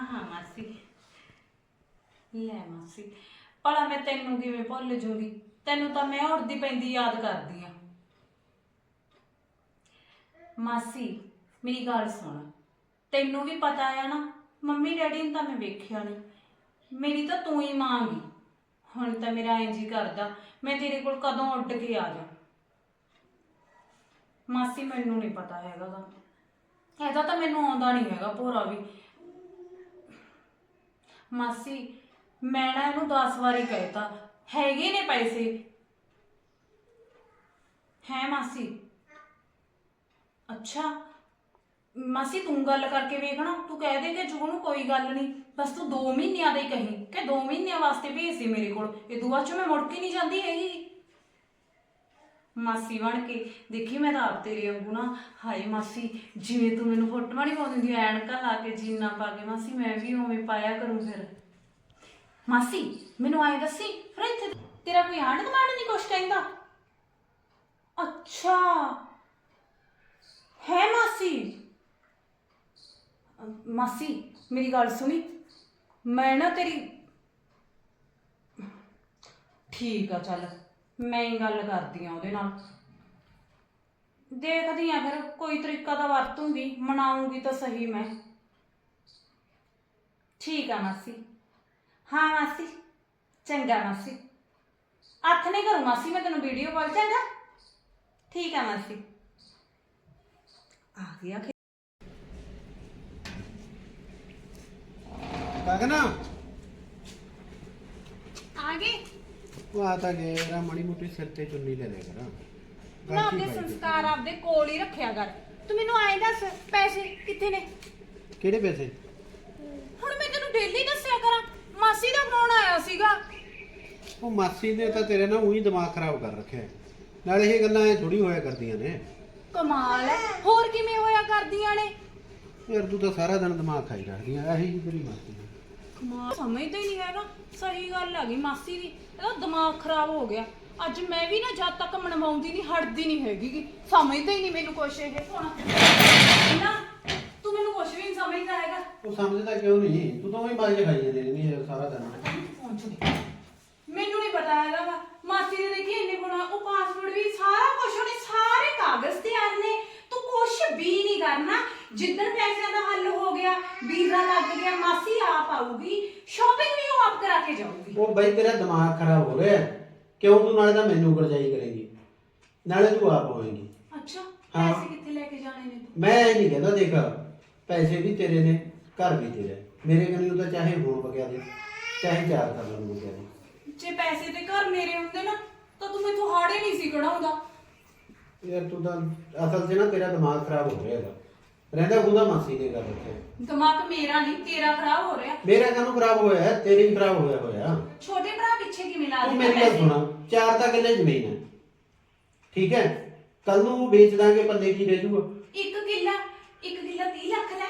ਹਾਂ ਮਾਸੀ। ਲੈ ਮਾਸੀ, ਭਲਾ ਮੈਂ ਤੈਨੂੰ ਕਿਵੇਂ ਭੁੱਲ ਜੂਗੀ? ਤੈਨੂੰ ਤਾਂ ਮੈਂ ਉੜਦੀ ਪੈਂਦੀ ਯਾਦ ਕਰਦੀ ਆ। ਮਾਸੀ, ਮੇਰੀ ਗੱਲ ਸੁਣ। ਤੈਨੂੰ ਵੀ ਪਤਾ ਆ ਨਾ, ਮੰਮੀ ਡੈਡੀ ਨੂੰ ਤਾਂ ਮੈਂ ਵੇਖਿਆ ਨਹੀਂ ਮੇਰੀ ਤਾਂ ਤੂੰ ਹੀ ਮਾਂ ਗੀ। ਹੁਣ ਤਾਂ ਮੇਰਾ ਇੰਜ ਹੀ ਕਰਦਾ। ਮੈਂ ਤੇਰੇ ਕੋਲ ਕਦੋਂ ਉੱਡ ਕੇ ਆ ਜਾ ਮਾਸੀ, ਮੈਨੂੰ ਨਹੀਂ ਪਤਾ ਹੈਗਾ ਗਾ। ਇਹਦਾ ਤਾਂ ਮੈਨੂੰ ਆਉਂਦਾ ਨਹੀਂ ਹੈਗਾ ਭੋਰਾ ਵੀ। ਮਾਸੀ, ਮੈਂ ਨਾ ਇਹਨੂੰ 10 ਵਾਰੀ ਕਹਿਤਾ। ਹੈਗੇ ਨੇ ਪੈਸੇ? ਹੈ ਮਾਸੀ? ਅੱਛਾ, ਮਾਸੀ ਤੂੰ ਗੱਲ ਕਰਕੇ ਵੇਖਣਾ ਤੂੰ ਕਹਿ ਦੇ ਕਿ ਜੂ ਨੂੰ ਕੋਈ ਗੱਲ ਨਹੀਂ। ਬਸ ਤੂੰ 2 ਮਹੀਨਿਆਂ ਦਾ ਹੀ ਕਹੀਂ ਕਿ 2 ਮਹੀਨਿਆਂ ਵਾਸਤੇ ਭੇਜ ਸੀ ਮੇਰੇ ਕੋਲ। ਇਹ ਦੁਆ ਚ ਮੈਂ ਮੁੜ ਕੇ ਨਹੀਂ ਜਾਂਦੀ ਹੈਗੀ। ਮਾਸੀ ਬਣ ਕੇ। ਦੇਖੀ ਮੈਂ ਤਾਂ ਆਪ ਤੇਰੇ ਵਾਂਗੂ ਨਾ। ਹਾਏ ਮਾਸੀ, ਜਿਵੇਂ ਤੂੰ ਮੈਨੂੰ ਫੋਟੋਆਂ ਨਹੀਂ ਪਾ ਦਿੰਦੀ ਐਨਕਾਂ ਲਾ ਕੇ, ਜੀਨਾ ਪਾ ਕੇ। ਮਾਸੀ, ਮੈਂ ਵੀ ਉਵੇਂ ਪਾਇਆ ਕਰੂੰ ਫਿਰ। ਮਾਸੀ, ਮੈਨੂੰ ਆਏ ਦੱਸੀ, ਫਿਰ ਇੱਥੇ ਤੇਰਾ ਕੋਈ ਆਂਢ ਗੁਆਂਢ ਨਹੀਂ ਕੁਛ ਕਹਿੰਦਾ? ਅੱਛਾ। ਹੈ ਮਾਸੀ। ਮਾਸੀ, ਮੇਰੀ ਗੱਲ ਸੁਣੀ। ਮੈਂ ਨਾ ਤੇਰੀ ਠੀਕ ਆ, ਚੱਲ। ਮੈਂ ਹੀ ਗੱਲ ਕਰਦੀ ਆ ਉਹਦੇ ਨਾਲ। ਦੇਖਦੀ ਆ ਫਿਰ, ਕੋਈ ਤਰੀਕਾ ਤਾਂ ਵਰਤੂੰਗੀ ਮਨਾਉਂਗੀ ਤਾਂ ਸਹੀ ਮੈਂ। ਠੀਕ ਆ ਮਾਸੀ। ਹਾਂ ਮਾਸੀ, ਚੰਗਾ ਮਾਸੀ। ਹੱਥ ਨਹੀਂ ਕਰੂੰ ਮਾਸੀ, ਮੈਂ ਤੈਨੂੰ ਵੀਡੀਓ ਕਾਲ ਚੰਗਾ? ਠੀਕ ਆ ਮਾਸੀ। ਆ ਗਿਆ ਖੇ- ਆ ਗਏ ਉਹ ਆ ਤਾਂ ਗਏ ਰਾ ਮਣੀ ਮੁੱਟੀ ਸਿਰ ਤੇ ਚੁੰਨੀ ਲੈ ਲੈ ਕਰਾਂ। ਨਾ ਆਪਣੇ ਸੰਸਕਾਰ ਆਪਦੇ ਕੋਲ ਹੀ ਰੱਖਿਆ ਕਰ। ਤੂੰ ਮੈਨੂੰ ਆਏ ਦੱਸ ਪੈਸੇ ਕਿੱਥੇ ਨੇ? ਕਿਹੜੇ ਪੈਸੇ? ਹੁਣ ਮੈਂ ਤੈਨੂੰ ਡੇਲੀ ਦੱਸਿਆ ਕਰਾਂ ਮਾਸੀ ਦਾ ਫੋਨ ਆਇਆ ਸੀਗਾ। ਉਹ ਮਾਸੀ ਨੇ ਤਾਂ ਤੇਰੇ ਨਾਲ ਉਹੀ ਦਿਮਾਗ ਖਰਾਬ ਕਰ ਰੱਖਿਆ। ਹੈ। ਨਾਲੇ ਇਹ ਗੱਲਾਂ ਐ ਥੋੜੀ ਹੋਇਆ ਕਰਦੀਆਂ ਨੇ। ਕਮਾਲ ਹੈ ਹੋਰ ਕਿਵੇਂ ਹੋਇਆ ਕਰਦੀਆਂ ਨੇ? ਯਾਰ ਤੂੰ ਤਾਂ ਸਾਰਾ ਦਿਨ ਦਿਮਾਗ ਖਾਈ ਰੱਖਦੀਆਂ ਇਹੀ ਤੇਰੀ ਮਾਸੀ ਹੈ। ਕਮਾਲ ਸਮਝਦਾ ਹੀ ਨਹੀਂ ਹੈਗਾ। ਸਹੀ ਗੱਲ ਹੈਗੀ ਮਾਸੀ ਦੀ ਇਹਦਾ ਦਿਮਾਗ ਖਰਾਬ ਹੋ ਗਿਆ। ਅੱਜ ਮੈਂ ਵੀ ਨਾ ਜਦ ਤੱਕ ਮਨਵਾਉਂਦੀ ਨਹੀਂ ਹਟਦੀ ਨਹੀਂ ਹੈਗੀ ਗੀ। ਸਮਝਦਾ ਹੀ ਨਹੀਂ ਮੈਨੂੰ ਕੁਛ ਇਹ। ਹੁਣ ਨਾ ਤੂੰ ਮੈਨੂੰ ਕੁਛ ਵੀ ਨਹੀਂ ਸਮਝਦਾ ਹੈਗਾ। ਉਹ ਸਮਝਦਾ ਕਿਉਂ ਨਹੀਂ? ਤੂੰ ਤਾਂ ਉਹੀ ਬਾਜੇ ਖਾਈ ਜਾਂਦੀ ਰਹਿੰਦੀ ਹੈ ਸਾਰਾ ਦਿਨ। ਫੋਨ। ਮੈਨੂੰ ਨਹੀਂ ਪਤਾ ਹੈਗਾ ਵਾ ਮਾਸੀ ਨੇ ਦੇਖੀ ਇੰਨੇ ਗੁਣਾ ਉਹ ਪਾਸਵਰਡ ਵੀ ਸਾਰਾ ਕੁਝ ਉਹਨੇ ਸਾਰੇ ਕਾਗਜ਼ ਤਿਆਰ ਨੇ। ਤੂੰ ਕੁਛ ਵੀ ਨਹੀਂ ਕਰਨਾ। ਜਿੱਦਣ ਪੈਸਿਆਂ ਦਾ ਹੱਲ ਹੋ ਗਿਆ ਵੀਜ਼ਾ ਲੱਗ ਗਿਆ ਮਾਸੀ ਆਪ ਆਊਗੀ ਸ਼ਾਪਿੰਗ ਵੀ ਉਹ ਆਪ ਕਰਾ ਕੇ ਜਾਊਗੀ। ਉਹ ਬਈ ਤੇਰਾ ਦਿਮਾਗ ਖਰਾਬ ਹੋ ਰਿਹਾ। ਹੈ। ਕਿਉਂ ਤੂੰ ਨਾਲੇ ਤਾਂ ਮੈਨੂੰ ਕਰਜਾਈ ਕਰੇਗੀ। ਨਾਲੇ ਤੂੰ ਆਪ ਹੋਏਗੀ। ਅੱਛਾ ਹਾਂ। ਪੈਸੇ ਕਿੱਥੇ ਲੈ ਕੇ ਜਾਣੇ ਨੇ ਤੂੰ? ਮੈਂ ਇਹ ਨਹੀਂ ਕਹਿੰਦਾ ਦੇਖ ਪੈਸੇ ਵੀ ਤੇਰੇ ਨੇ ਘਰ ਵੀ ਤੇਰਾ। ਹੈ। ਮੇਰੇ ਕੋਲ ਤਾਂ ਚਾਹੇ ਹੁਣ ਬਗਿਆ ਦੇ ਚਾਹੇ ਚਾਰ ਕਰ ਲੈਣ ਬਗਿਆ ਦੇ। ਜੇ ਪੈਸੇ ਤੇ ਘਰ ਮੇਰੇ ਹੁੰਦੇ ਨਾ ਤਾਂ ਤੂੰ ਮੈਥੋਂ ਹਾੜੇ ਨਹੀਂ ਸੀ ਕਢਾਉਂਦਾ। ਯਾਰ ਤੂੰ ਤਾਂ ਅਸਲ 'ਚ ਨਾ ਤੇਰਾ ਦਿਮਾਗ ਖਰਾਬ ਹੋ ਰਿਹਾ ਹੈਗਾ। ਰਹਿੰਦਾ ਖੁਦਾ ਮਾਸੀ ਨੇ ਗੱਲ ਰੱਖਿਆ ਦਿਮਾਗ ਮੇਰਾ ਨਹੀਂ ਤੇਰਾ ਖਰਾਬ ਹੋ ਰਿਹਾ। ਮੇਰਾ ਕਾਹਨੂੰ ਖਰਾਬ ਹੋਇਆ ਹੈ? ਤੇਰੇ ਹੀ ਖਰਾਬ ਹੋਇਆ ਹੋਇਆ। ਛੋਟੇ ਭਰਾ ਪਿੱਛੇ ਕਿਵੇਂ ਲਾ ਤੂੰ ਦਿੱਤਾ ਮੇਰੀ ਗੱਲ ਪੈਸੇ? ਸੁਣਾ। ਚਾਰ ਤਾਂ ਕਿੱਲੇ ਜ਼ਮੀਨ ਹੈ। ਠੀਕ ਹੈ? ਕੱਲ ਨੂੰ ਵੇਚ ਦਾਂਗੇ ਪੱਲੇ ਕੀ ਰਹਿ ਜੂਗਾ ਇੱਕ ਕਿੱਲਾ ਇੱਕ ਕਿੱਲਾ 30 ਲੱਖ ਲੈ।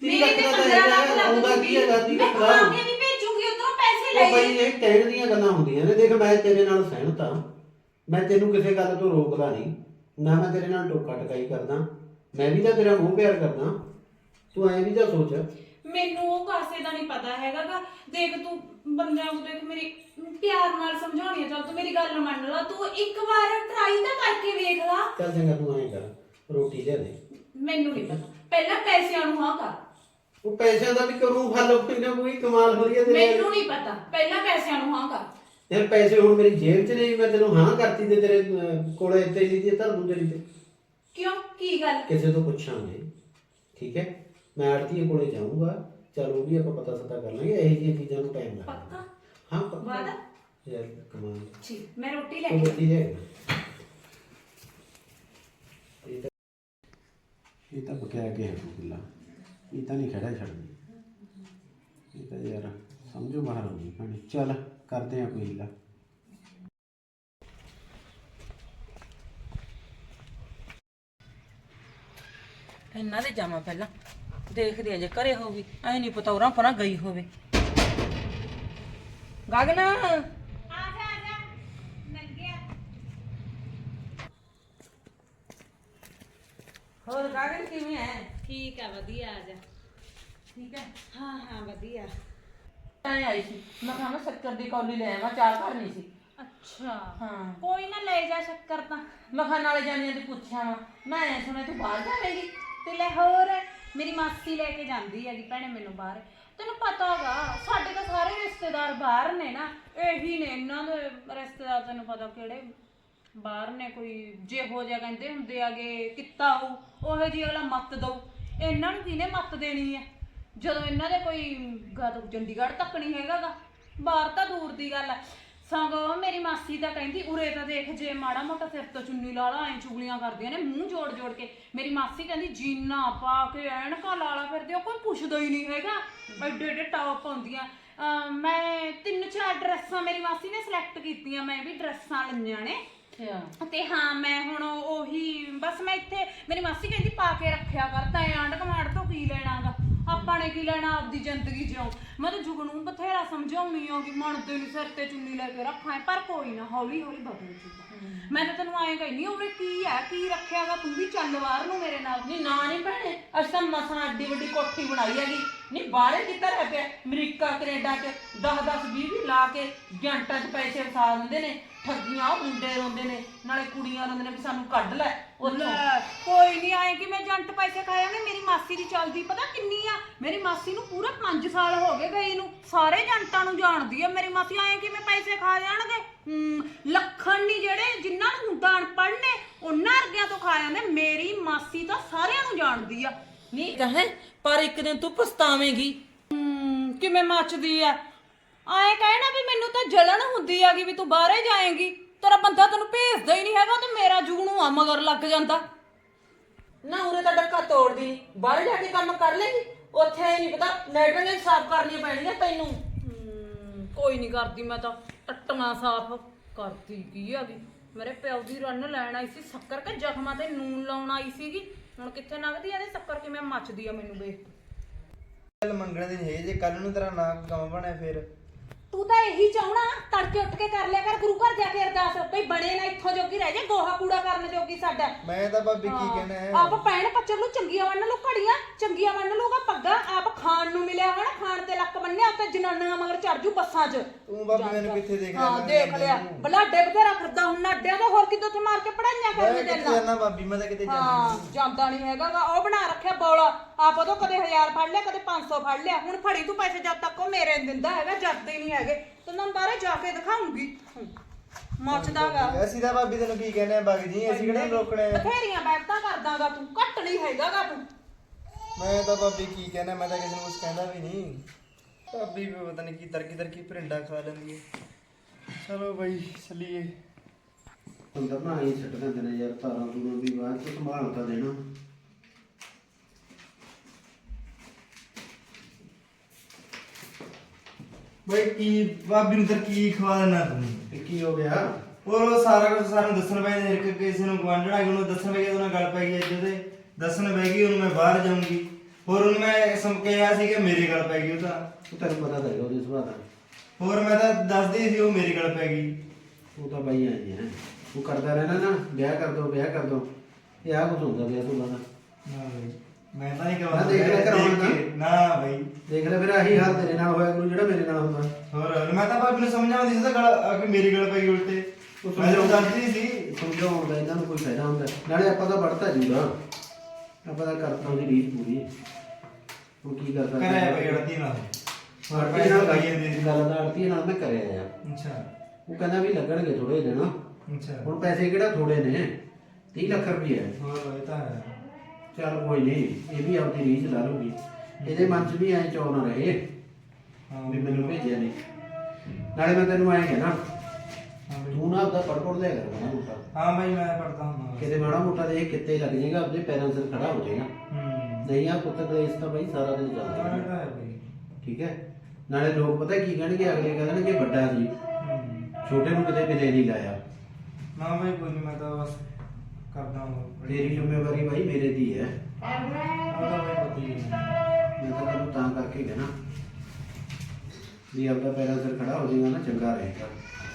ਤੀਹ ਮੇਰੇ ਲੱਖ ਤੇ ਦਾ 15 ਤਾਂ ਲੱਖ ਹੈਗਾ, ਲੱਗ ਕੀ ਹੈਗਾ, ਤੀਹ ਮੈਂ ਲੱਖ ਦਾ। ਕਮਾ ਕੇ ਵੀ ਭੇਜੂਗੀ ਉਧਰੋਂ ਪੈਸੇ ਉਹ ਬਈ ਲੈ ਇਹ ਕਹਿਣ ਦੀਆਂ ਗੱਲਾਂ ਹੁੰਦੀਆਂ ਨੇ। ਦੇਖ ਮੈਂ ਤੇਰੇ ਨਾਲ ਸਹਿਮਤ ਹਾਂ। ਮੈਂ ਤੈਨੂੰ ਕਿਸੇ ਗੱਲ ਤੋਂ ਰੋਕਦਾ ਨਹੀਂ। ਨਾ ਮੈਂ ਤੇਰੇ ਨਾਲ ਟੋਕਾ ਟਕਾਈ ਕਰਦਾ ਮੈਂ ਵੀ ਤਾਂ ਤੇਰਾ ਮੂੰਹ ਪਿਆਰ ਕਰਦਾ। ਤੂੰ ਐਂ ਵੀ ਤਾਂ ਸੋਚ। ਮੈਨੂੰ ਉਹ ਕਾਸੇ ਦਾ ਨਹੀਂ ਪਤਾ ਹੈਗਾਗਾ। ਦੇਖ ਤੂੰ ਬੰਦਿਆਂ ਨੂੰ ਦੇਖ ਮੇਰੀ ਪਿਆਰ ਨਾਲ ਸਮਝਾਉਣੀ ਆ ਚੱਲ ਤੂੰ ਮੇਰੀ ਗੱਲ ਮੰਨ ਲਾ। ਤੂੰ ਇੱਕ ਵਾਰ ਟਰਾਈ ਤਾਂ ਕਰਕੇ ਵੇਖ ਲਾ। ਚੱਲ ਚੰਗਾ ਤੂੰ ਐਂ ਕਰ ਰੋਟੀ ਲਿਆ ਦੇ। ਮੈਨੂੰ ਨਹੀਂ ਪਤਾ। ਪਹਿਲਾਂ ਪੈਸਿਆਂ ਨੂੰ ਹਾਂ ਕਰ। ਉਹ ਪੈਸਿਆਂ ਦਾ ਵੀ ਕਰੂੰ ਫਲ ਕੋਈ ਨਾ ਕੋਈ ਕਮਾਲ ਹੋ ਰਹੀ ਹੈ ਤੇਰੇ ਮੈਨੂੰ ਨਹੀਂ ਪਤਾ। ਪਹਿਲਾਂ ਪੈਸਿਆਂ ਨੂੰ ਹਾਂ ਕਰ। ਯਾਰ ਪੈਸੇ ਹੁਣ ਮੇਰੀ ਜੇਬ 'ਚ ਨਹੀਂ ਮੈਂ ਤੈਨੂੰ ਹਾਂ ਕਰਤੀ ਤੇ ਤੇਰੇ ਅਹ, ਕੋਲੇ ਤੇ ਲਈ ਤੇ ਧਰ ਦੂੰ ਤੇਰੀ ਤੇ। ਕਿਉਂ? ਕੀ ਗੱਲ? ਕਿਸੇ ਤੋਂ ਪੁੱਛਾਂਗੇ ਠੀਕ ਹੈ? ਮੈਂ ਆੜਤੀਏ ਕੋਲੇ ਜਾਊਂਗਾ ਚਲ ਉਹ ਵੀ ਆਪਾਂ ਪਤਾ ਸਤਾ ਕਰ ਲਾਂਗੇ ਇਹੋ ਜਿਹੀਆਂ ਚੀਜ਼ਾਂ ਨੂੰ ਟਾਈਮ ਲੱਗਦਾ। ਪੱਕਾ? ਹਾਂ ਪੱਕਾ। ਵਾਦਾ? ਯਾਰ ਕਮਾਲ ਠੀਕ ਮੈਂ ਰੋਟੀ ਲੈ ਤੂੰ ਕੇ ਬੱਤੀ ਲੈ ਇਹ ਤਾਂ ਇਹ ਤਾਂ ਬਕਿਆ ਕੇ ਹੈ ਕਿਲਾ। ਇਹ ਤਾਂ ਨਹੀਂ ਖੜਾ ਛੱਡਦੀ। ਇਹ ਤਾਂ ਯਾਰ ਸਮਝੋ ਬਾਹਰ ਆਉਂਦੀ ਭੈਣੇ ਚੱਲ। ਕਰਦੇ ਆ ਕੋਈ ਹੀਲਾ ਇਹਨਾਂ ਦੇ ਜਾਵਾਂ ਪਹਿਲਾਂ। ਦੇਖਦੇ ਆ ਜੇ ਘਰੇ ਹੋਊਗੀ ਐ ਨਹੀਂ ਪਤਾ ਉਰਾਂ ਪਰਾਂ ਗਈ ਹੋਵੇ। ਗਗਨ। ਆ ਜਾ ਆ ਜਾ ਮਿਲ ਗਿਆ ਹੋਰ ਗਗਨ ਕਿਵੇਂ ਐ? ਠੀਕ ਆ ਵਧੀਆ ਆ ਜਾ। ਠੀਕ ਹੈ ਹਾਂ ਹਾਂ ਵਧੀਆ। ਮੈਂ ਆਈ ਸੀ। ਮੈਂ ਕਿਹਾ ਮੈਂ ਸ਼ੱਕਰ ਦੀ ਕੌਲੀ ਲੈ ਆਵਾਂ ਚਾਹ ਕਰਨੀ ਸੀ। ਅੱਛਾ। ਹਾਂ। ਕੋਈ ਨਾ ਲੈ ਜਾ ਸ਼ੱਕਰ ਤਾਂ। ਮੈਂ ਕਿਹਾ ਨਾਲੇ ਜਾਣੀਆਂ ਦੀ ਪੁੱਛਿਆ ਵਾ। ਮੈਂ ਐਂ ਸੁਣਿਆ ਤੂੰ ਬਾਹਰ ਜਾਵੇਂਗੀ। ਤੇ ਲੈ ਹੋਰ ਮੇਰੀ ਮਾਸੀ ਲੈ ਕੇ ਜਾਂਦੀ ਹੈਗੀ ਭੈਣੇ ਮੈਨੂੰ ਬਾਹਰ। ਤੈਨੂੰ ਪਤਾ ਹੋਗਾ ਸਾਡੇ ਤਾਂ ਸਾਰੇ ਰਿਸ਼ਤੇਦਾਰ ਬਾਹਰ ਨੇ ਨਾ। ਇਹੀ ਨੇ ਇਹਨਾਂ ਦੇ ਰਿਸ਼ਤੇਦਾਰ ਤੈਨੂੰ ਪਤਾ ਕਿਹੜੇ ਬਾਹਰ ਨੇ ਕੋਈ ਜਿਹੋ ਜਿਹਾ ਕਹਿੰਦੇ ਹੁੰਦੇ ਆਗੇ ਕਿੱਤਾ ਹੋ ਉਹੋ ਜਿਹੀ ਅਗਲਾ ਮੱਤ ਦਊ। ਇਹਨਾਂ ਨੂੰ ਕਿਹਨੇ ਮੱਤ ਦੇਣੀ ਹੈ? ਜਦੋਂ ਇਹਨਾਂ ਦੇ ਕੋਈ ਗਦ ਚੰਡੀਗੜ੍ਹ ਤੱਕ ਨਹੀਂ ਹੈਗਾਗਾ ਬਾਹਰ ਤਾਂ ਦੂਰ ਦੀ ਗੱਲ ਹੈ ਸਗੋਂ ਮੇਰੀ ਮਾਸੀ ਤਾਂ ਕਹਿੰਦੀ ਉਰੇ ਤਾਂ ਦੇਖ ਜੇ ਮਾੜਾ ਮੋਟਾ ਸਿਰ ਤੋਂ ਚੁੰਨੀ ਲਾ ਲਾ ਐ ਚੁਗਲੀਆਂ ਕਰਦੀਆਂ ਨੇ ਮੂੰਹ ਜੋੜ ਜੋੜ ਕੇ। ਮੇਰੀ ਮਾਸੀ ਕਹਿੰਦੀ ਜੀਨਾ ਪਾ ਕੇ ਐਨਕਾਂ ਲਾ ਲਾ ਫਿਰਦੇ ਹੋ ਕੋਈ ਪੁੱਛਦਾ ਹੀ ਨਹੀਂ ਹੈਗਾ। ਐਡੇ ਐਡੇ ਟੌਪ ਪਾਉਂਦੀਆਂ ਅਮ ਮੈਂ ਤਿੰਨ ਚਾਰ ਡਰੈਸਾਂ ਮੇਰੀ ਮਾਸੀ ਨੇ ਸਿਲੈਕਟ ਕੀਤੀਆਂ ਮੈਂ ਵੀ ਡਰੈਸਾਂ ਲਈਆਂ ਨੇ। ਅੱਛਾ। ਤੇ ਹਾਂ ਮੈਂ ਹੁਣ ਉਹੀ ਬਸ ਮੈਂ ਇੱਥੇ ਮੇਰੀ ਮਾਸੀ ਕਹਿੰਦੀ ਪਾ ਕੇ ਰੱਖਿਆ ਕਰ ਤਾਂ ਆਂਡ ਕਮਾਂਡ ਤੋਂ ਕੀ ਲੈਣਾਗਾ? ਆਪਾਂ ਨੇ ਕੀ ਲੈਣਾ ਆਪਦੀ ਜ਼ਿੰਦਗੀ ਜਿਉ? ਮੈਂ ਤਾਂ ਜੁਗਨੂੰ ਬਥੇਰਾ ਸਮਝਾਉਣੀ ਆ ਕਿ ਮੰਨਦੇ ਨਹੀਂ ਸਿਰ ਤੇ ਚੁੰਨੀ ਲੈ ਕੇ ਰੱਖਾਂ ਪਰ ਕੋਈ ਨਾ ਹੌਲੀ ਹੌਲੀ ਬਦਲ ਜੂਗਾ। ਮੈਂ ਤਾਂ ਤੈਨੂੰ ਐਂ ਕਹਿੰਦੀ ਉਰੇ ਕੀ ਹੈ ਕੀ ਰੱਖਿਆਗਾ ਤੂੰ ਵੀ ਚੱਲ ਬਾਹਰ ਨੂੰ ਮੇਰੇ ਨਾਲ। ਨਹੀਂ ਨਾ ਨਹੀਂ ਭੈਣੇ ਅਸੀਂ ਮਸਾਂ ਅੱਡੀ ਵੱਡੀ ਕੋਠੀ ਬਣਾਈ ਹੈਗੀ। ਨਹੀਂ ਬਾਹਰੇ ਕਿੱਧਰ ਰਹਿ ਪਿਆ? ਅਮਰੀਕਾ ਕੈਨੇਡਾ ਚ 10 10 20 20 ਲਾ ਕੇ ਜੰਟਾਂ 'ਚ ਪੈਸੇ ਵਸਾ ਦਿੰਦੇ ਨੇ ਠੱਗੀਆਂ ਉਹ ਮੁੰਡੇ ਰੋਂਦੇ ਨੇ ਨਾਲੇ ਕੁੜੀਆਂ ਰੋਂਦੇ ਨੇ ਵੀ ਸਾਨੂੰ ਕੱਢ ਲੈ। ਉੱਥੋਂ ਲੈ, ਕੋਈ ਨਹੀਂ ਆਏ ਕਿ ਮੈਂ ਜੰਟ ਪੈਸੇ ਖਾਇਆ ਨੇ ਮੇਰੀ ਮਾਸੀ ਦੀ ਚੱਲਦੀ ਪਤਾ ਕਿੰਨੀ ਆ? ਮੇਰੀ ਮਾਸੀ ਨੂੰ ਪੂਰਾ 5 ਸਾਲ ਹੋ ਗਏ ਗਈ ਨੂੰ। ਸਾਰੇ ਜੰਟਾਂ ਨੂੰ ਜਾਣਦੀ ਆ ਮੇਰੀ ਮਾਸੀ ਆਏ ਕਿ ਮੈਂ ਪੈਸੇ ਖਾ ਜਾਣਗੇ? ਹਮ, ਲੱਖਣ ਨਹੀਂ ਜਿਹੜੇ ਜਿਨ੍ਹਾਂ ਨੂੰ ਹੁੰਦਾ ਅਨਪੜ੍ਹ ਨੇ ਉਹਨਾਂ ਵਰਗਿਆਂ ਤੋਂ ਖਾ ਜਾਂਦੇ। ਮੇਰੀ ਮਾਸੀ ਤਾਂ ਸਾਰਿਆਂ ਨੂੰ ਜਾਣਦੀ ਆ। ਨਹੀਂ ਕਹੇ ਪਰ ਇੱਕ ਦਿਨ ਤੂੰ ਪਛਤਾਵੇਂਗੀ। ਹਮ, ਕਿਵੇਂ ਮੱਚਦੀ ਆ? ਆਏ ਕਹੇ ਨਾ ਵੀ ਮੈਨੂੰ ਤਾਂ ਜਲਨ ਹੁੰਦੀ ਆਗੀ ਵੀ ਤੂੰ ਬਾਹਰੇ ਜਾਏਂਗੀ। ਤੇਰਾ ਬੰਦਾ ਤੈਨੂੰ ਭੇਜਦਾ ਹੀ ਨਹੀਂ ਹੈਗਾ ਤੇ ਮੇਰਾ ਜੁਗਣੂ ਆ ਮਗਰ ਲੱਗ ਜਾਂਦਾ। ਨਾ ਉਰੇ ਤਾਂ ਡੱਕਾ ਤੋੜਦੀ ਨੀ। ਬਾਹਰ ਜਾ ਕੇ ਕੰਮ ਕਰ ਲੇਗੀ। ਉੱਥੇ ਨਹੀਂ ਪਤਾ ਲੈਟਰਿੰਗ ਸਾਫ਼ ਕਰਨੀਆਂ ਪੈਣਗੀਆਂ ਤੈਨੂੰ। ਹਮ, ਕੋਈ ਨਹੀਂ ਕਰਦੀ ਮੈਂ ਤਾਂ। ਟੱਟੀਆਂ ਸਾਫ਼ ਕਰਦੀ ਕੀ ਆਗੀ ਮੇਰੇ ਪਿਓ ਦੀ ਰੰਨ ਲੈਣ ਆਈ ਸੀ ਸ਼ੱਕਰ ਕੇ ਜ਼ਖਮਾਂ ਤੇ ਨੂਨ ਲਾਉਣ ਆਈ ਸੀਗੀ। ਹੁਣ ਕਿੱਥੇ ਲੰਘਦੀ ਆ ਇਹਦੇ ਸ਼ੱਕਰ? ਕਿਵੇਂ ਮੱਚਦੀ ਆ ਮੈਨੂੰ ਵੇਖ। ਕੇ। ਚੱਲ ਮੰਗਣ ਦੀ ਨਹੀਂ ਹੈ ਜੇ ਕੱਲ ਨੂੰ ਤੇਰਾ ਨਾ ਕੰਮ ਬਣਿਆ ਫਿਰ? ਤੂੰ ਤਾਂ ਇਹੀ ਚਾਹਣਾ ਤੜਕੇ ਉੱਠ ਕੇ ਕਰ ਲਿਆ ਕਰ ਗੁਰੂ ਘਰ ਜਾ ਕੇ ਅਰਦਾਸ। ਭਈ ਬਣੇ ਨਾ ਇੱਥੋਂ ਜੋਗੀ ਰਹਿ ਜਾ ਗੋਹਾ ਕੂੜਾ ਕਰਨ ਜੋਗੀ ਸਾਡਾ। ਮੈਂ ਤਾਂ ਭਾਬੀ ਕੀ ਕਹਿਣਾ ਹੈ। ਆਪ ਪੈਣ ਪੱਚਰ ਨੂੰ ਚੰਗੀਆਂ ਵੰਨ ਲੂ ਘੜੀਆਂ ਚੰਗੀਆਂ ਵੰਨ ਲੂਗਾ ਪੱਗਾ ਆਪ ਖਾਣ ਨੂੰ ਮਿਲਿਆ ਹੋਣਾ ਖਾਣ ਤੇ ਲੱਕ ਬੰਨਿਆ ਤੇ ਜਨਾਨੀਆਂ ਮਗਰ ਚੜ ਜੂ ਬੱਸਾਂ 'ਚ। ਤੂੰ ਭਾਬੀ ਮੈਨੂੰ ਕਿੱਥੇ ਦੇਖ ਲਿਆ ਹਾਂ ਮੈਂ ਦੇਖ ਲਿਆ। ਨੂੰ। ਬਲਾਡੇ ਬਥੇਰਾ ਫਿਰਦਾ ਹੁਣ ਨਾਡਿਆਂ ਦਾ ਹੋਰ ਕਿਦੋਂ ਤੇ ਮਾਰ ਕੇ ਪੜਾਈਆਂ ਮੈਂ ਕਰਨ ਕਿੱਥੇ ਦੇਣਾ ਜਾਣਾ ਭਾਬੀ ਮੈਂ ਤਾਂ ਕਿਤੇ ਜਾਣਾ ਹਾਂ ਜਾਂਦਾ ਨਹੀਂ ਹੈਗਾ ਗਾ। ਉਹ ਬਣਾ ਰੱਖਿਆ ਬੌਲਾ। ਆਪ ਉਦੋਂ ਕਦੇ 1000 ਫੜ ਲਿਆ ਕਦੇ 500 ਫੜ ਲਿਆ। ਹੁਣ ਫੜੀ ਤੂੰ ਪੈਸੇ ਜਦ ਤੱਕ ਉਹ ਮੇਰੇ ਨੀ ਦਿੰਦਾ ਹੈਗਾ ਜਰਦੇ ਨਹੀਂ ਹੈਗੇ। ਤੈਨੂੰ ਬਾਹਰੇ ਜਾ ਕੇ ਦਿਖਾਉਂਗੀ। ਮੱਚਦਾਗਾ। ਅਸੀਂ ਤਾਂ ਭਾਬੀ ਤੈਨੂੰ ਕੀ ਕਹਿਣਾ ਹੈ ਬਗ ਜੀ ਅਸੀਂ ਕਿਹੜਾ ਰੋਕਣਾ ਹੈ? ਬਥੇਰੀਆਂ ਬੈਠਾ ਕਰਦਾਗਾ ਤੂੰ ਘੱਟ ਨਹੀਂ ਹੈਗਾਗਾ ਤੂੰ। ਮੈਂ ਤਾਂ ਭਾਬੀ ਕੀ ਕਹਿਣਾ ਮੈਂ ਤਾਂ ਕਿਸੇ ਨੂੰ ਕੁਝ ਕਹਿੰਦਾ ਵੀ ਨਹੀਂ। ਭਾਬੀ ਵੀ ਪਤਾ ਨਹੀਂ ਕੀ ਤਰਕੀ ਤਰਕੀ ਭਰਿੰਡਾ ਖਾ ਲੈਂਦੀ ਹੈ। ਚਲੋ ਬਾਈ ਚੱਲੀਏ। ਅੰਦਰ ਨਾ ਆਈ ਛੱਡ ਦਿੰਦੇ ਨੇ ਯਾਰ ਤਾਰਾਂ ਤੂਰਾਂ ਵੀ ਬਾਅਦ ਚ ਸੰਭਾਲ ਤਾਂ ਦੇਣਾ। ਬਾਈ ਕੀ ਭਾਬੀ ਨੂੰ ਤਾਂ ਕੀ ਖਵਾ ਦੇਣਾ ਤੂੰ? ਕੀ ਹੋ ਗਿਆ? ਹੋਰ ਉਹ ਸਾਰਾ ਕੁਝ ਸਾਨੂੰ ਦੱਸਣ ਪੈ ਜਾਂਦਾ ਕਿ ਕਿਸੇ ਨੂੰ ਗਵਾਂਢਣਾ ਕਿ ਉਹਨੂੰ ਦੱਸਣ ਪੈ ਗਿਆ ਉਹਨਾਂ ਗੱਲ ਪੈ ਗਈ ਅੱਜ ਉਹਦੇ। ਦੱਸਣ ਪੈ ਗਈ ਉਹਨੂੰ ਮੈਂ ਬਾਹਰ ਜਾਊਂਗੀ। ਹੋਰ ਉਹਨੂੰ ਮੈਂ ਸਮ ਕਿਹਾ ਸੀ ਕਿ ਮੇਰੇ ਗੱਲ ਪੈ ਗਈ ਉਹ ਤਾਂ। ਉਹ ਤੈਨੂੰ ਪਤਾ ਤਾਂ ਹੈਗਾ ਉਹਦੇ ਸੁਭਾਅ ਦਾ। ਹੋਰ ਮੈਂ ਤਾਂ ਦੱਸਦੀ ਸੀ ਉਹ ਮੇਰੇ ਗੱਲ ਪੈ ਗਈ। ਉਹ ਤਾਂ ਬਾਈ ਆਈ ਹੈ। ਉਹ ਕਰਦਾ ਰਹਿਣਾ ਨਾ ਵਿਆਹ ਕਰ ਦੋ ਵਿਆਹ ਕਰ ਦੋ। ਇਹ ਆ ਕੁਝ ਹੁੰਦਾ ਵਿਆਹ ਤੋਂ ਬਾਅਦ। ਨਾ ਬਈ। ਮੈਂ ਤਾਂ ਨਹੀਂ ਕਹਾਂ ਦੇਖ ਲੈ ਕਰਾਉਣਾ ਨਾ। ਬਈ। ਦੇਖ ਲੈ ਫਿਰ ਆਹੀ ਹਾਲ ਤੇਰੇ ਨਾਲ ਹੋਇਆ ਕਰੂ ਜਿਹੜਾ ਮੇਰੇ ਨਾਲ ਹੁੰਦਾ। ਹੋਰ ਮੈਂ ਤਾਂ ਭਾਬੀ ਨੂੰ ਸਮਝਾਉਂਦੀ ਸੀ ਤਾਂ ਗੱਲ ਆ ਕੇ ਮੇਰੀ ਗੱਲ ਪੈ ਗਈ ਉਲਟੇ। ਉਹ ਮੈਂ ਤਾਂ ਦੱਸਦੀ ਸੀ। ਸਮਝਾਉਣ ਦਾ ਇਹਨਾਂ ਨੂੰ ਕੋਈ ਫਾਇਦਾ ਹੁੰਦਾ। ਨਾਲੇ ਆਪਾਂ ਤਾਂ ਵੜਤਾ ਜੂਗਾ ਆਪਾਂ ਤਾਂ ਕਰਤਾ ਉਹਦੀ ਰੀਤ ਪੂਰੀ। ਉਹ ਕੀ ਕਰਦਾ ਕਰਿਆ ਬਈ ਅੜਤੀ ਨਾਲ। ਆਰਤੀ ਨਾਲ ਪਾਈ ਜਾਂਦੇ। ਗੱਲ ਦਾ ਆਰਤੀ ਨਾਲ ਮੈਂ ਕਰਿਆ ਆ। ਅੱਛਾ। ਉਹ ਕਹਿੰਦਾ ਵੀ ਲੱਗਣਗੇ ਥੋੜੇ ਦਿਨ। ਅੱਛਾ। ਹੁਣ ਪੈਸੇ ਕਿਹੜਾ ਥੋੜੇ ਨੇ? 30 ਲੱਖ ਰੁਪਏ ਹੋਰ ਇਹ ਤਾਂ ਹੈ। ਚੱਲ ਕੋਈ ਨਹੀਂ ਇਹ ਵੀ ਆਪਦੀ ਰੀਝ ਲਾ ਲੂਗੀ ਇਹਦੇ ਮਨ 'ਚ ਵੀ ਐ ਚੌ ਨਾ ਰਹੇ ਹਾਂ। ਵੀ ਮੈਨੂੰ ਭੇਜਿਆ ਨਹੀਂ ਨਾਲੇ ਮੈਂ ਤੈਨੂੰ ਐਂ ਕਹਿਣਾ। ਤੂੰ ਨਾ ਆਪਦਾ ਪੜ ਪੜ ਲਿਆ ਕਰ ਮਾੜਾ ਮੋਟਾ। ਹਾਂ ਭਾਈ ਮੈਂ ਪੜਦਾ ਹਾਂ ਕਿਤੇ ਮਾੜਾ ਮੋਟਾ ਦੇ ਕਿਤੇ ਲੱਗ ਜਾਏਗਾ ਆਪਦੇ ਪੈਰਾਂ ਸਿਰ ਖੜਾ ਹੋ ਜਾਏਗਾ। ਹੂੰ। ਨਹੀਂ ਆ ਪੁੱਤ ਕਲੇਸ਼ ਤਾਂ ਬਈ ਸਾਰਾ ਦਿਨ ਚੱਲਦਾ ਹਾਂ ਰਹਿੰਦਾ। ਭਾਈ ਠੀਕ ਹੈ? ਨਾਲੇ ਲੋਕ ਪਤਾ ਕੀ ਕਹਿਣਗੇ ਅਗਲੇ ਕਹਿਣਗੇ ਵੱਡਾ ਸੀ। ਹੂੰ। ਛੋਟੇ ਨੂੰ ਕਿਤੇ ਬਿਲੇ ਨਹੀਂ ਲਾਇਆ। ਨਾ ਭਾਈ ਕੋਈ ਨਹੀਂ ਮੈਂ ਤਾਂ ਬਸ ਕਰਦਾ ਹਾਂ ਤੇਰੀ ਜ਼ਿੰਮੇਵਾਰੀ ਭਾਈ ਮੇਰੇ ਦੀ ਹੈ ਉਹ ਤਾਂ ਭਾਈ ਪਤਾ ਹੀ ਹੈ ਮੈਂ ਤਾਂ ਤੈਨੂੰ ਤਾਂ ਕਰਕੇ ਕਹਿਣਾ ਵੀ ਆਪਦਾ ਪੈਰਾਂ ਸਿਰ ਖੜਾ ਹੋ ਜਾਏਗਾ ਨਾ ਚੰਗਾ ਰਹੇਗਾ